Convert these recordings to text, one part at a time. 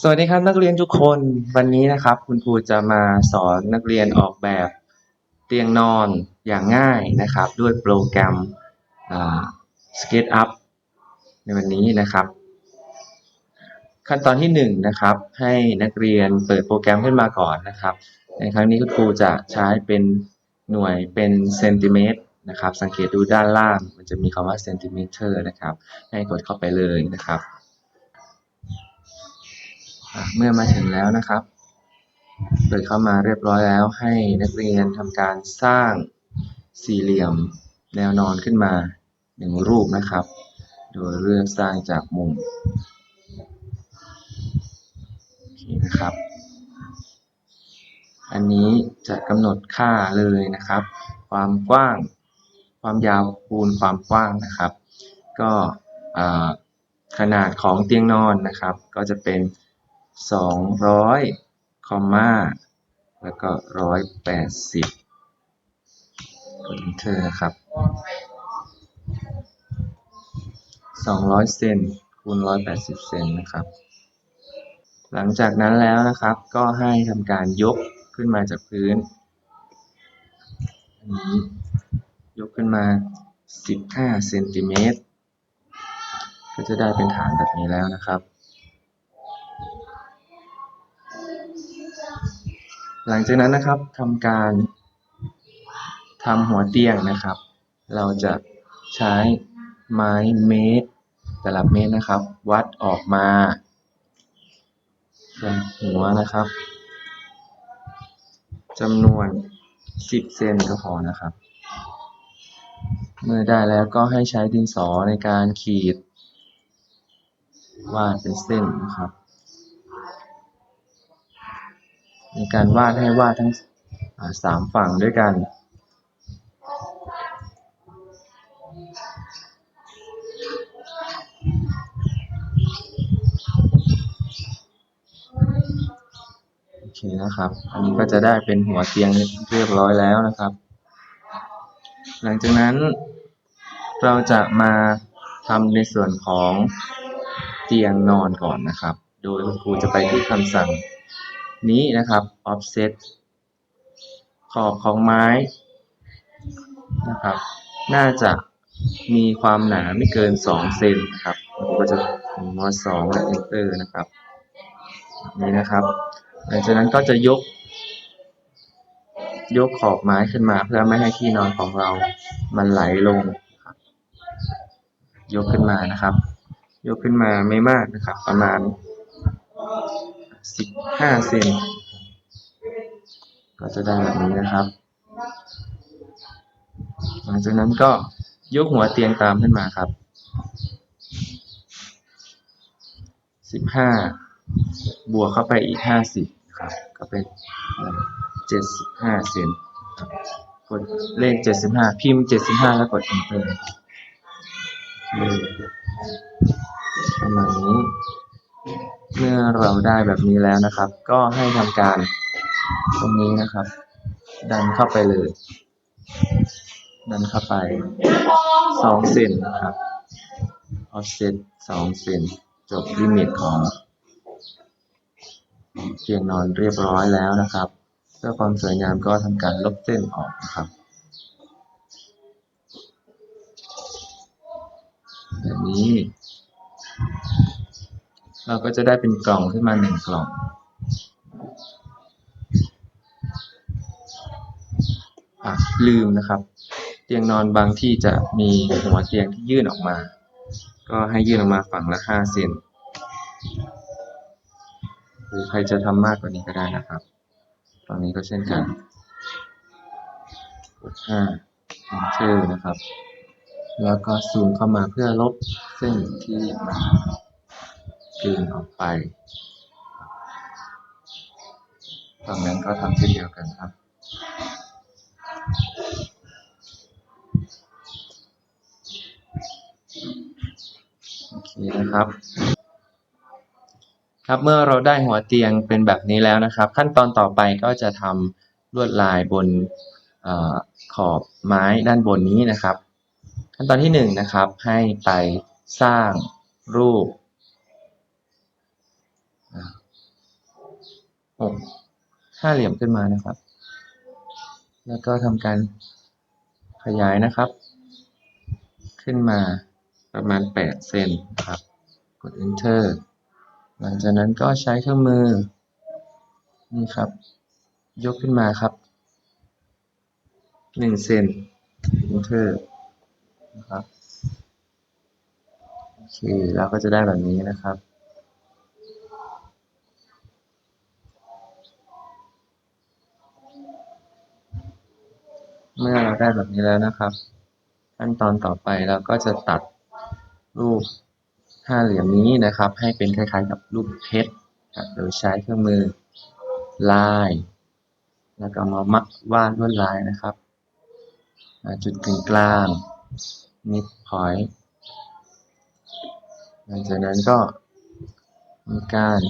สวัสดีครับนักเรียนทุกคนวันนี้นะครับ คุณครูจะมาสอนนักเรียนออกแบบเตียงนอนอย่างง่ายนะครับ ด้วยโปรแกรม SketchUp ในวันนี้นะครับ ขั้นตอนที่1นงนะครับ ให้นักเรียนเปิดโปรแกรมขึ้นมาก่อนนะครับ ในครั้งนี้คุณครูจะใช้เป็นหน่วยเป็นเซนติเมตรนะครับ สังเกตดูด้านล่าง มันจะมีคำว่าเซนติเมตรนะครับ ให้กดเข้าไปเลยนะครับ เมื่อมาถึงแล้วนะครับเปิดเข้ามาเรียบร้อยแล้ว ให้นักเรียนทำการสร้างสี่เหลี่ยมแนวนอนขึ้นมาหนึ่งรูปนะครับ โดยเลือกสร้างจากมุมนะครับ อันนี้จะกำหนดค่าเลยนะครับ ความกว้าง ความยาวคูณความกว้างนะครับ ก็ขนาดของเตียงนอนนะครับ ก็จะเป็น 200คอมมาแล้วก็180กด enter นะครับ200เซนคูณ180เซนนะครับ หลังจากนั้นแล้วนะครับ ก็ให้ทำการยกขึ้นมาจากพื้นอันนี้ยกขึ้นมา15เซนติเมตรก็จะได้เป็นฐานแบบนี้แล้วนะครับ หลังจากนั้นนะครับทำการทำหัวเตียงนะครับ เราจะใช้ไม้เมตร แต่ละเมตรนะครับ วัดออกมาจากหัวนะครับจำนวน 10 เซนก็พอนะครับ เมื่อได้แล้วก็ให้ใช้ดินสอในการขีดวาดเป็นเส้นนะครับ ในการวาดให้วาดทั้งสามฝั่งด้วยกัน โอเคนะครับ อันนี้ก็จะได้เป็นหัวเตียงเรียบร้อยแล้วนะครับ หลังจากนั้นเราจะมาทำในส่วนของเตียงนอนก่อนนะครับ โดยคุณครูจะไปที่คำสั่ง นี้นะครับ offset ขอบของไม้นะครับ น่าจะมีความหนาไม่เกิน 2 เซนครับคุณครูก็จะมพ์ว่า2และ enter นะครับนี้นะครับหลังจากนั้นก็จะยก ยกขอบไม้ขึ้นมาเพื่อไม่ให้ที่นอนของเรามันไหลลง ยกขึ้นมานะครับ ยกขึ้นมาไม่มากนะครับ ประมาณ 15เซนก็จะได้แบบนี้นะครับ หลังจากนั้นก็ยกหัวเตียงตามขึ้นมาครับ15บห้าบวกเข้าไปอีก50ครับ ก็เป็น75เซนครับกดเลข75พิมพ์75แล้วกด enter ประมาณนี้ เมื่อเราได้แบบนี้แล้วนะครับ ก็ให้ทำการตรงนี้นะครับ ดันเข้าไปเลย ดันเข้าไป2เซนนะครับ offset 2เซนจบลิมิตของเตียงนอนเรียบร้อยแล้วนะครับ เพื่อความสวยงามก็ทำการลบเส้นออกนะครับแบบนี้ เราก็จะได้เป็นกล่องขึ้นมาหนึ่งกล่อง อะลืมนะครับ เตียงนอนบางที่จะมีหัวเตียงที่ยื่นออกมา ก็ให้ยื่นออกมาฝั่งละห้าเซนหรือใครจะทำมากกว่านี้ก็ได้นะครับตรงนี้ก็เช่นกันกดห้า enter นะครับ แล้วก็ซูมเข้ามาเพื่อลบเส้นที่มัน กลืนออกไปฝั่งนั้นก็ทำเช่นเดียวกันครับ โอเคนะครับ ครับเมื่อเราได้หัวเตียงเป็นแบบนี้แล้วนะครับ ขั้นตอนต่อไปก็จะทำลวดลายบนอขอบไม้ด้านบนนี้นะครับ ขั้นตอนที่หนึ่งนะครับให้ไปสร้างรูป กห้าเหลี่ยมขึ้นมานะครับ แล้วก็ทำการขยายนะครับ ขึ้นมาประมาณแปดเซนนะครับ กด enter หลังจากนั้นก็ใช้เครื่องมือ นี่ครับ ยกขึ้นมาครับหนึ่งเซน enter นะครับ โอเค เราก็จะได้แบบนี้นะครับ เมื่อเราได้แบบนี้แล้วนะครับ ขั้นตอนต่อไปเราก็จะตัดรูปห้าเหลี่ยมนี้นะครับ ให้เป็นคล้ายๆ กับรูปเพชรครับโดยใช้เครื่องมือลาย แล้วก็มามัดวาดลวดลายนะครับจุดกึ่งกลาง mid point หลังจากนั้นก็มีการ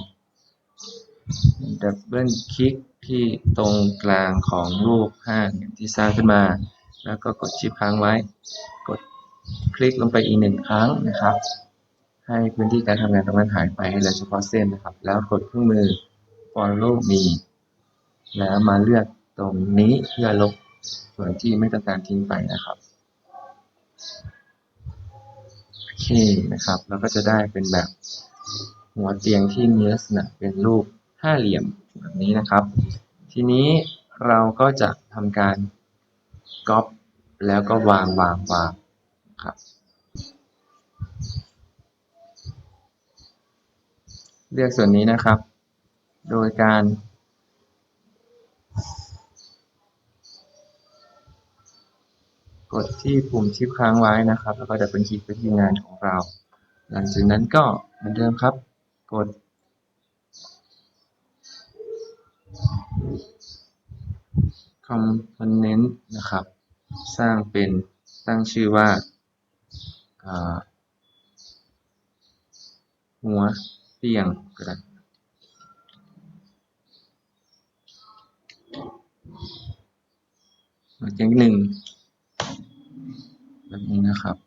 ดับเบิลคลิก ที่ตรงกลางของรูปห้าเหลี่ยมที่สร้างขึ้นมา แล้วก็กดชิปค้างไว้ กดคลิกลงไปอีกหนึ่งครั้งนะครับ ให้พื้นที่การทำงานตรงนั้นหายไปให้เหลือเฉพาะเส้นนะครับ แล้วกดเครื่องมือ Follow me แล้วมาเลือกตรงนี้เพื่อลบส่วนที่ไม่ต้องการทิ้งไปนะครับโอเคนะครับ เราก็จะได้เป็นแบบหัวเตียงที่มีลักษณะเป็นรูป ห้าเหลี่ยมแบบนี้นะครับ ทีนี้เราก็จะทำการก๊อปแล้วก็วางวางวางครับเลือกส่วนนี้นะครับ โดยการ กดที่ปุ่มชิปค้างไว้นะครับ แล้วก็ดับเบิลคลิกไปที่งานของเรา หลังจากนั้นก็เหมือนเดิมครับ กด component นะครับ สร้างเป็นตั้งชื่อว่าหัวเตียงก็ได้หัวเตียงหนึ่งแบบนี้นะครับ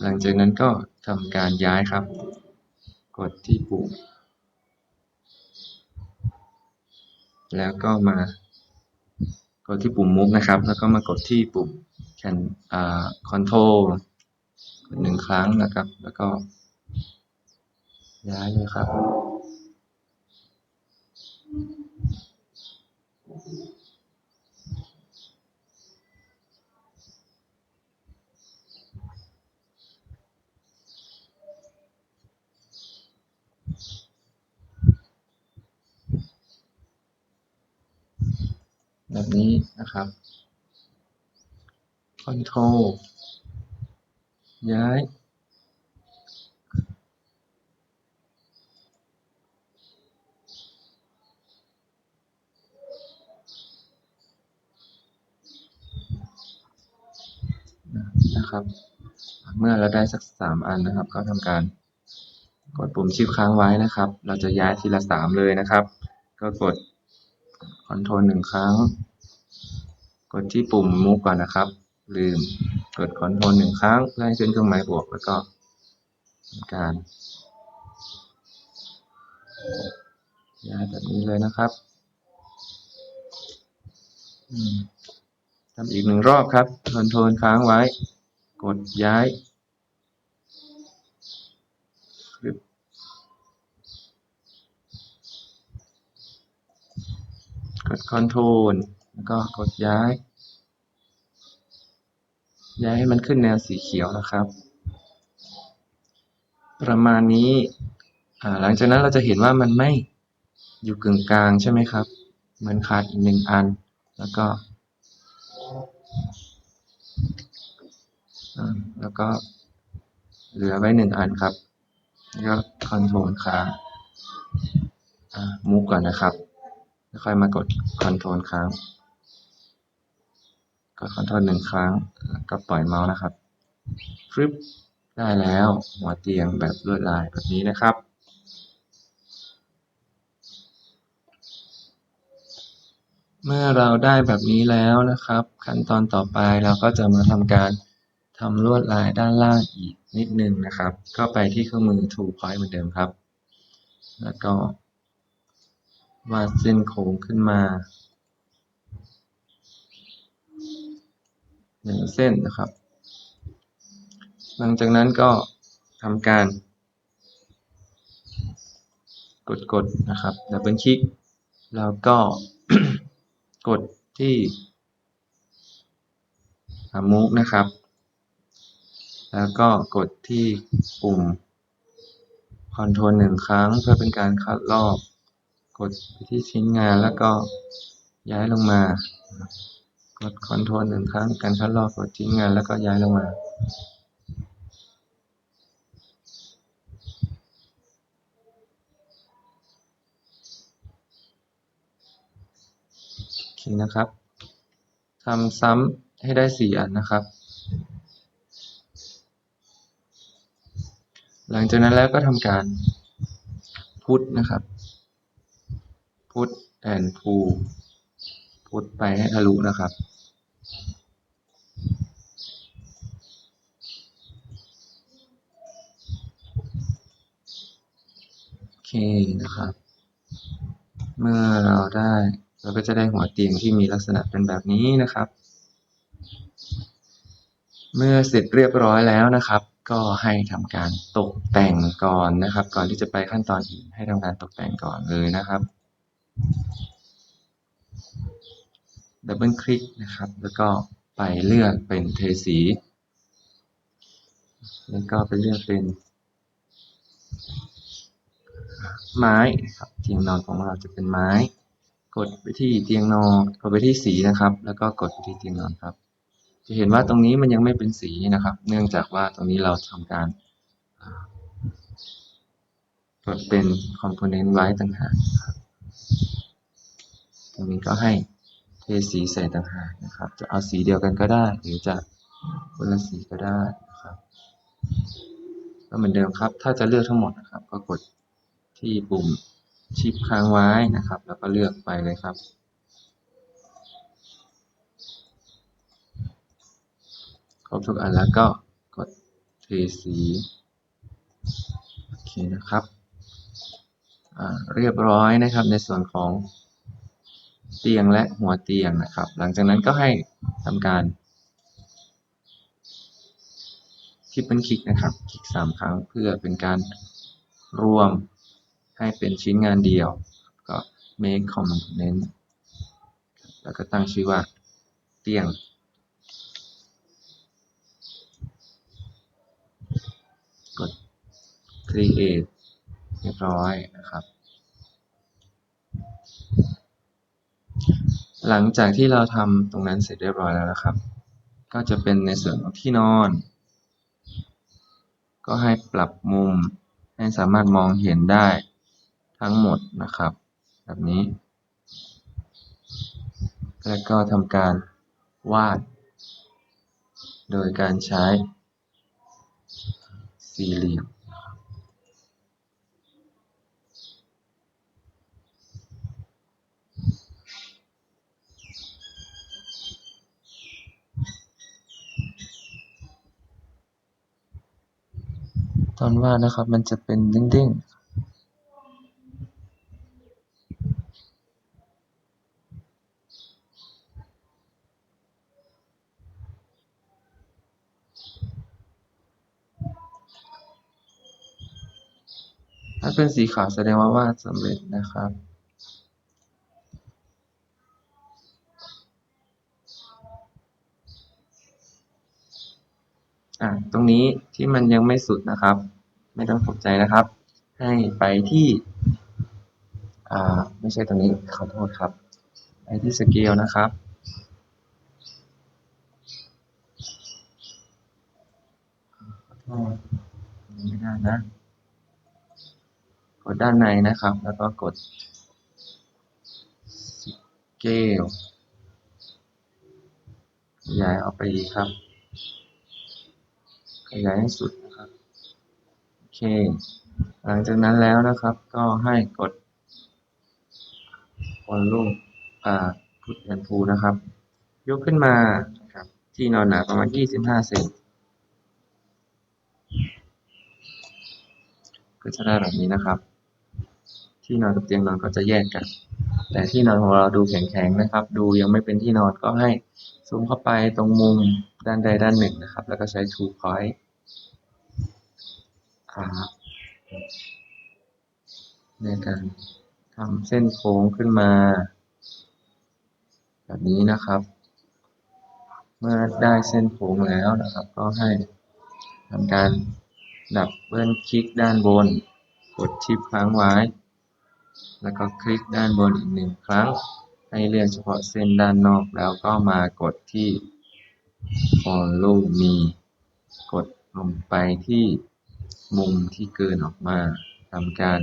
หลังจากนั้นก็ทำการย้ายครับ กดที่ปุ่ม แล้วก็มากดที่ปุ่ม move นะครับ แล้วก็มากดที่ปุ่ม can อ่า control หนึ่งครั้งนะครับ แล้วก็ย้ายเลยครับ แบบนี้นะครับ control ย้าย นะครับ เมื่อเราได้สักสามอันนะครับ ก็ทำการกดปุ่มชิปค้างไว้นะครับ เราจะย้ายทีละสามเลยนะครับ ก็กด Ctrl หนึ่งครั้ง กดที่ปุ่ม Move ก่อนนะครับ ลืมกด Ctrl หนึ่งครั้ง เพื่อให้ขึ้นเครื่องหมายบวก แล้วก็ทำการย้ายแบบนี้เลยนะครับทำอีกหนึ่งรอบครับ Ctrl ค้างไว้ กดย้ายปึ๊บกด Ctrl แล้วก็กดย้าย ย้ายให้มันขึ้นแนวสีเขียวนะครับ ประมาณนี้หลังจากนั้นเราจะเห็นว่ามันไม่อยู่กึ่งกลางใช่ไหมครับ มันขาดอีกหนึ่งอัน แล้วก็ แล้วก็เหลือไว้หนึ่งอันครับ แล้วก็คอนโทรลค้างมูฟก่อนนะครับ แล้วค่อยมากดคอนโทรลค้าง ดคอนโทรลหนึ่งครั้งแล้วก็ปล่อยเมาส์นะครับฟึบได้แล้วหัวเตียงแบบลวดลายแบบนี้นะครับ เมื่อเราได้แบบนี้แล้วนะครับ ขั้นตอนต่อไปเราก็จะมาทำการทำลวดลายด้านล่างอีกนิดนึงนะครับ ก็ไปที่เครื่องมือ Tool Point เหมือนเดิมครับ แล้วก็วาดเส้นโค้งขึ้นมา หนึ่งเส้นนะครับ หลังจากนั้นก็ทำการ กดกดๆนะครับดับเบิลคลิก แล้วก็กดที่มูฟนะครับ แล้วก็กดที่ปุ่มคอนโทรลหนึ่งครั้งเพื่อเป็นการคัดลอก กดไปที่ชิ้นงานแล้วก็ย้ายลงมา กดคอนโทรลหนึ่งครั้งการคัดลอกกดชิ้นงานแล้วก็ย้ายลงมาโอเคนะครับทำซ้ำให้ได้สี่อันนะครับ หลังจากนั้นแล้วก็ทำการพุทนะครับพุทแอนพูพุทไปให้ทะลุนะครับ โอเค นะครับ เมื่อเราได้เราก็จะได้หัวเตียงที่มีลักษณะเป็นแบบนี้นะครับ เมื่อเสร็จเรียบร้อยแล้วนะครับ ก็ให้ทำการตกแต่งก่อนนะครับ ก่อนที่จะไปขั้นตอนอื่นให้ทำการตกแต่งก่อนเลยนะครับดับเบิลคลิกนะครับ แล้วก็ไปเลือกเป็นเทสี แล้วก็ไปเลือกเป็น ไม้ครับเตียงนอนของเราจะเป็นไม้ กดไปที่เตียงนอนกดไปที่สีนะครับ แล้วก็กดไปที่เตียงนอนครับ จะเห็นว่าตรงนี้มันยังไม่เป็นสีนะครับ เนื่องจากว่าตรงนี้เราทำการกดเป็นคอมโพเนนต์ไว้ต่างหากตรงนี้ก็ให้เทสีใส่ต่างหากนะครับ จะเอาสีเดียวกันก็ได้ หรือจะคนละสีก็ได้นะครับก็เหมือนเดิมครับ ถ้าจะเลือกทั้งหมดนะครับ ก็กด ที่ปุ่มชิปค้างไว้นะครับ แล้วก็เลือกไปเลยครับ ครบทุกอันแล้วก็กดเทสีโอเคนะครับเรียบร้อยนะครับในส่วนของเตียงและหัวเตียงนะครับ หลังจากนั้นก็ให้ทำการทริปเปิลคลิกนะครับ คลิกสามครั้งเพื่อเป็นการรวม ให้เป็นชิ้นงานเดียว ก็ make component แล้วก็ตั้งชื่อว่าเตียง กด create เรียบร้อยนะครับ หลังจากที่เราทำตรงนั้นเสร็จเรียบร้อยแล้วนะครับ ก็จะเป็นในส่วนของที่นอน ก็ให้ปรับมุมให้สามารถมองเห็นได้ ทั้งหมดนะครับแบบนี้ แล้วก็ทำการวาด โดยการใช้สี่เหลี่ยมตอนวาดนะครับมันจะเป็นเด้งๆ ถ้าเป็นสีขาวแสดงว่าวาดสำเร็จนะครับอ่าตรงนี้ที่มันยังไม่สุดนะครับ ไม่ต้องตกใจนะครับ ให้ไปที่อ่าไม่ใช่ตรงนี้ขอโทษครับ ไปที่สเกลนะครับขอโทษไม่ได้นะ กดด้านในนะครับ แล้วก็กด scale ขยายออกไปอีกครับ ขยายให้สุดนะครับ โอเค หลังจากนั้นแล้วนะครับ ก็ให้กด volume อ่า put and pull นะครับ ยกขึ้นมาครับ ที่นอนหนาประมาณ 25 เซนก็จะได้แบบนี้นะครับ ที่นอนกับเตียงนอนก็จะแยกกัน แต่ที่นอนของเราดูแข็งๆนะครับ ดูยังไม่เป็นที่นอนก็ให้ซูมเข้าไปตรงมุมด้านใดด้านหนึ่งนะครับ แล้วก็ใช้ two point อ่าในการทำเส้นโค้งขึ้นมา แบบนี้นะครับ เมื่อได้เส้นโค้งแล้วนะครับ ก็ให้ทำการดับเบิลคลิกด้านบน กดชิปค้างไว้ แล้วก็คลิกด้านบนอีกหนึ่งครั้ง ให้เลือกเฉพาะเส้นด้านนอกแล้วก็มากดที่ follow me กดลงไปที่มุมที่เกินออกมาทำการ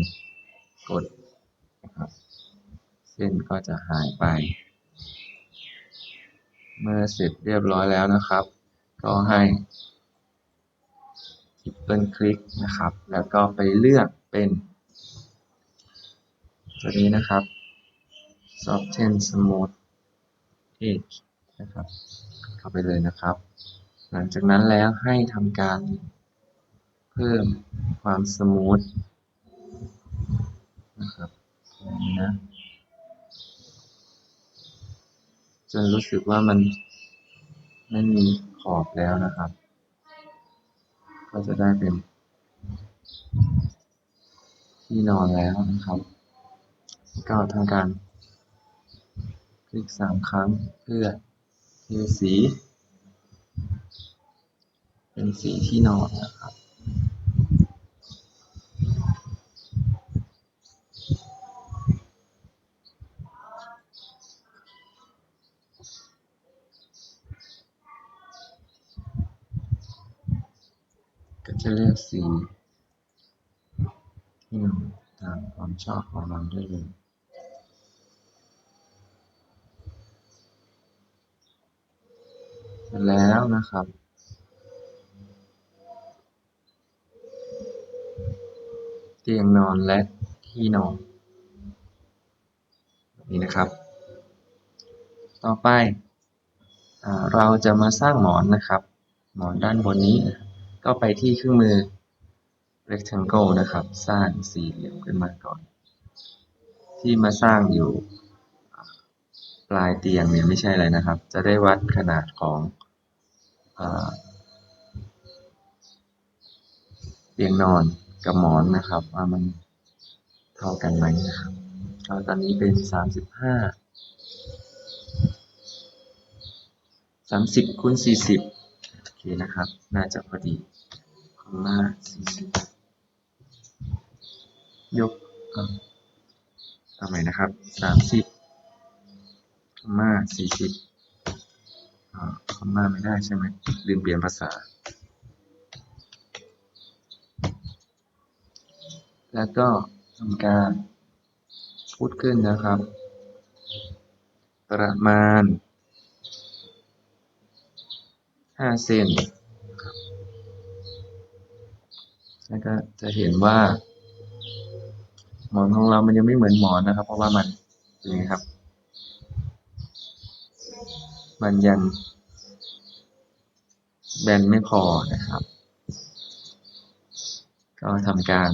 กดนะครับเส้นก็จะหายไป เมื่อเสร็จเรียบร้อยแล้วนะครับ ก็ให้ทิปเปิลคลิกนะครับ แล้วก็ไปเลือกเป็น ตัวนี้นะครับ Soften Smooth Edge นะครับ เข้าไปเลยนะครับ หลังจากนั้นแล้วให้ทำการเพิ่มความสมูทนะครับอย่างนี้นะจนรู้สึกว่ามันไม่มีขอบแล้วนะครับ ก็จะได้เป็นที่นอนแล้วนะครับ ก็ทำการ คลิกสามครั้งเพื่อเทสี เป็นสีที่นอนนะครับก็จะเลือกสีที่นอนตามความชอบของเราได้เลย เสร็จ แล้วนะครับ เตียงนอนและที่นอนนี้นะครับ ต่อไปอเราจะมาสร้างหมอนนะครับ หมอนด้านบนนี้ ก็ไปที่เครื่องมือ rectangle นะครับ สร้างสี่เหลี่ยมขึ้นมาก่อน ที่มาสร้างอยู่ปลายเตียงเนี่ยไม่ใช่อะไรนะครับ จะได้วัดขนาดของ เตียงนอนกับหมอนนะครับ ว่ามันเท่ากันไหมนะครับก็ตอนนี้เป็นสามสิบห้าสามสิบคูณสี่สิบโอเคนะครับ น่าจะพอดีคอมมาสี่สิบยกเอาเอาใหมนะครับสามสิบคอมมาสี่สิบ คอมมาไม่ได้ใช่ไหมลืมเปลี่ยนภาษา แล้วก็ทำการพูดขึ้นนะครับ ประมาณห้าเซนแล้วก็จะเห็นว่า หมอนของเรามันยังไม่เหมือนหมอนนะครับ เพราะว่ามันนไงครับ มันยัง แบนไม่พอนะครับ ก็ทำการ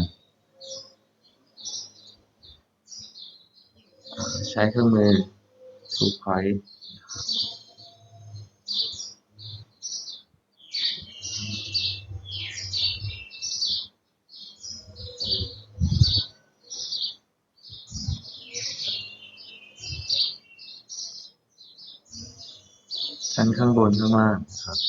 ใช้เครื่องมือ two point ชั้นข้างบนข้างล่างครับ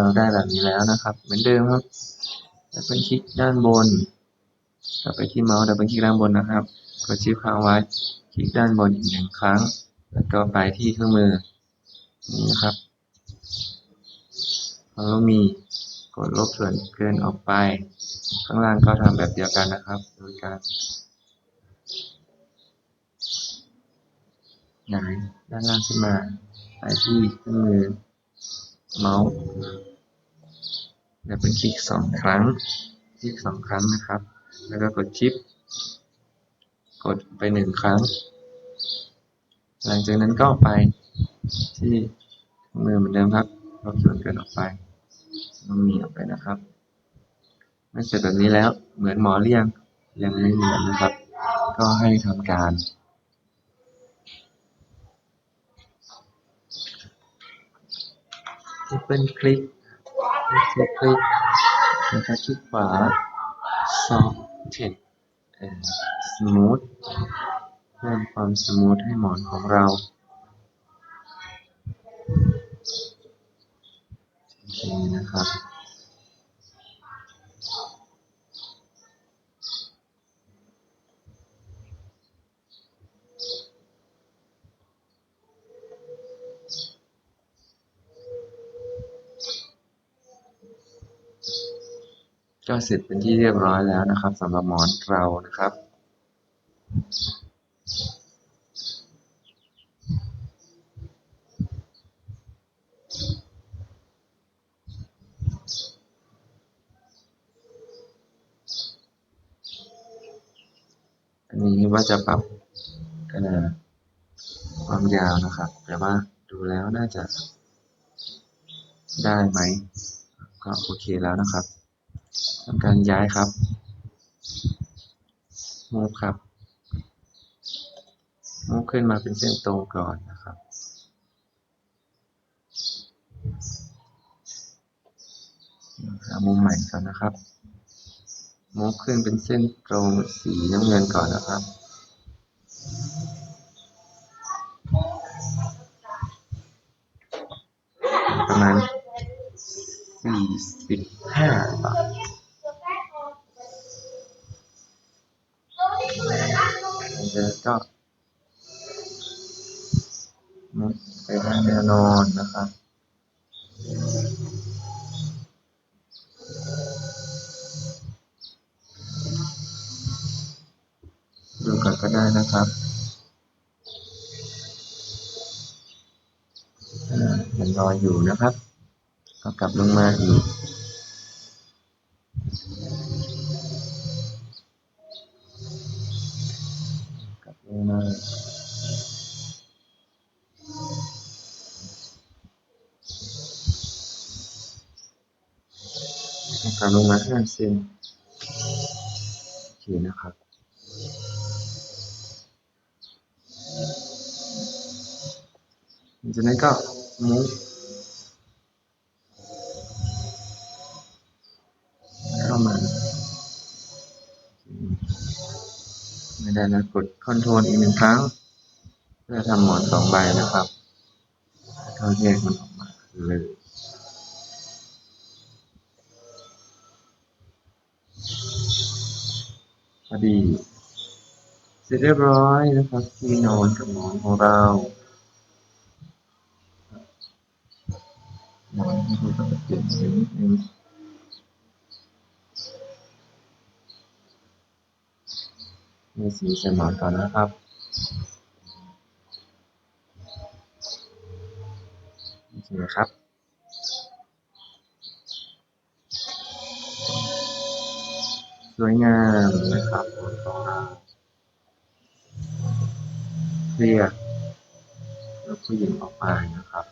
เราได้แบบนี้แล้วนะครับ เหมือนเดิมครับดับเบิลคลิกด้านบนกลับไปที่เมาส์ดับเบิลคลิกด้านบนนะครับกดชิปค้างไว้คลิกด้านบนอีกหนึ่งครั้ง แล้วก็ไปที่เครื่องมือนี่นะครับแล้วมีกดลบส่วนเกินออกไป ข้างล่างก็ทำแบบเดียวกันนะครับ โดยการหงายด้านล่างขึ้นมา ไปที่เครื่องมือเมาส์ ดับเบิลคลิกสองครั้ง คลิกสองครั้งนะครับ แล้วก็กดชิป กดไปหนึ่งครั้ง หลังจากนั้นก็ไปที่มือเหมือนเดิมครับลบส่วนเกินออกไปต้องมีออกไปนะครับเมื่อเสร็จแบบนี้แล้วเหมือนหมอเรียงยังไม่เหมือนนะครับ ก็ให้ทำการ Double คลิกคลิก คลิกนะครับคลิกขวา Soften and Smooth เพิ่มความสมูทให้หมอนของเราโอเคนะครับ ก็เสร็จเป็นที่เรียบร้อยแล้วนะครับสำหรับหมอนเรานะครับ อันนี้ว่าจะปรับความยาวนะครับ แต่ว่าดูแล้วน่าจะได้ไหม ก็โอเคแล้วนะครับำการย้ายครับ มูฟครับ มูฟขึ้นมาเป็นเส้นตรงก่อนนะครับ หามุมใหม่ก่อนนะครับ มูฟขึ้นเป็นเส้นตรงสีน้ำเงินก่อนนะครับประมาณสี่สิบห้าบาทแล้ว ก็มุดไปทางแนวนอนนะครับดูก่อนก็ได้นะครับอ่าเห็นรอยอยู่นะครับ ก็กลับลงมาอีกลับลงมา กลับลงมาห้าเซนโอเคนะครับจากนั้นก็มุฟเข้ามาไม่ได้แล้วกดคอนโทรลอีกหนึ่งครั้ง เพื่อทำหมอนสองใบนะครับก็แยกมันออกมาเลย พอดี เสร็จเรียบร้อยนะครับที่นอนกับหมอนของเราหมอนที่เราต้องเปลี่ยนสีนิดนึงมีสีใส่หมอนก่อนนะครับโอเคครับ วยงามนะครับหมอนของเรียกลูกผู้หญิงออกไปนะครับ